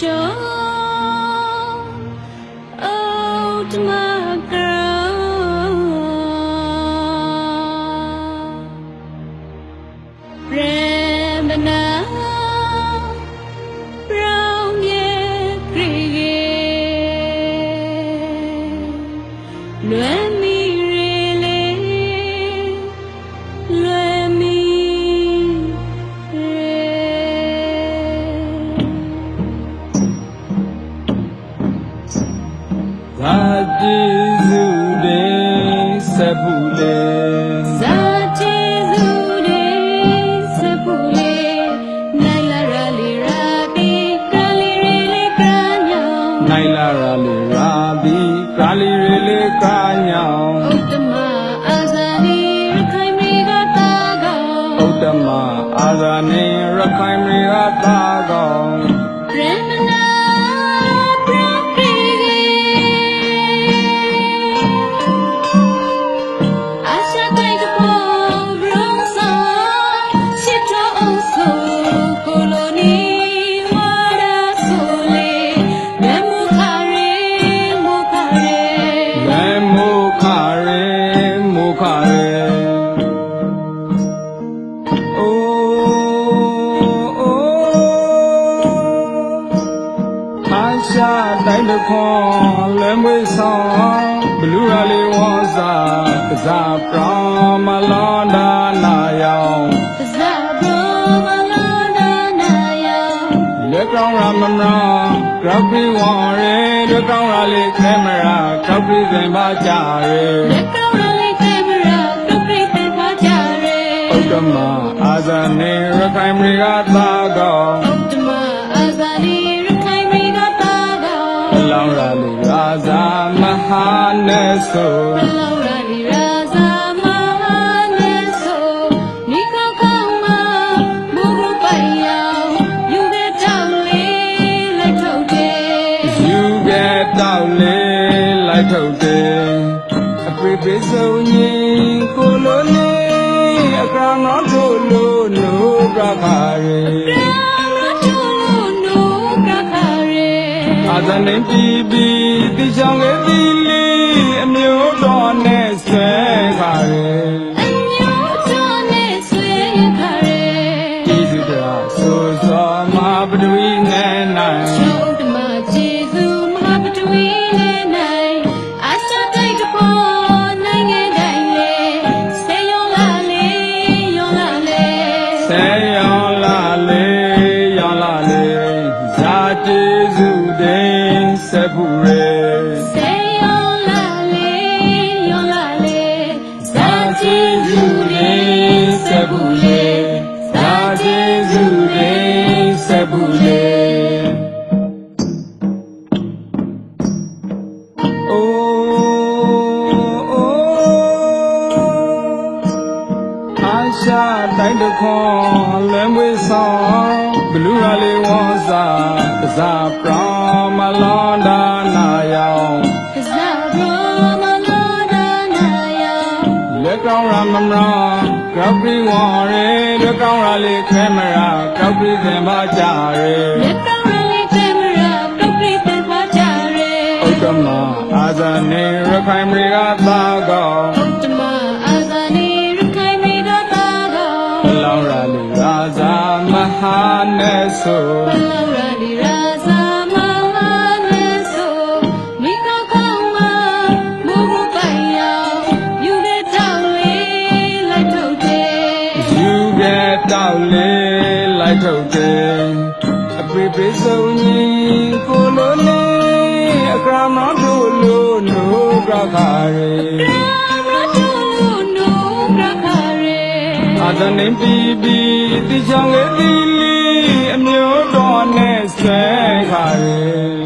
show. Out my နိုင်လာရလီရာဒီကလီရီလေးကညောင်နိုင်လာရလေရာဒီကာလီရေလေကာညောင်ဥတ္တမအာဇာနီရခိုင်မြေကတာကောဥဒ္ဓမအာဇာနေရခိုင်မြေကသာကောင် ခွန်လဲမွေးဆောင်ဘလူရလေးဝါစာကစားပရမလောန္ဒနာယောင်ဇာဘောမလာနာနာယောလက်ကောင်းရမမရာဂရပ်ပီဝါရဲလက်ကောင်းရလေးကင်မရာဂရပ်ပီစင်ပါကြရဲလက်ကောင်းလေးကင်မရာကပရိသတ်ပါကြရဲဥဒ္ဓမအာဇာနေရခိုင်မြေကသာကောဥတ္တမ နေဆိုဘလောရာလီရာဇာမဟာနေဆိုမိခကောင်းမမုဂုပိုင်ယောယူတဲ့တောင်းလေးလက်ထုတ်တယ်ယူခဲ့တောက်လေးလိုက်ထုတ်တယ်အပိပိစုံကြီးကိုလိုလေးအကောင်တော်တို့လိုနုကခါရေအာဇန်နေပြည်ပြည်တိချောင်းရဲ့ဒီ ရှာတိုင်းတစ်ခွန်လဲမွေးဆောင်ဘလူရလေးဝါစာကစားပရမလောန္ဒနာယောင်လက်ကောင်းရမမရာကပ်ပီဝါရဲလက်ကောင်းရလေးခဲမရာကပ်ပီစင်ပါကြရဲလက်ကောင်းလေးကင်မရာကပရိသတ်ပါကြရဲဥဒ္ဓမအာဇာနေရခိုင်မြေကသာကော မဟာနေဆိုဘလောရာလီရာဇာမဟာနေဆိုမိခကောင်းမမုဂုပိုင်ယောယူတဲ့တောင်းလေးလိုက်ထုတ်တယ်ယူခဲ့တောက်လေးလိုက်ထုတ်တယ်အပိပိစုံကြီးကိုလိုလေးအကရမတို့လိုနုကခါရေ သနေပြီပြီတိချောင်းရဲ့ဒီလီအမျိုးတော်နဲ့ဆွဲခါရေ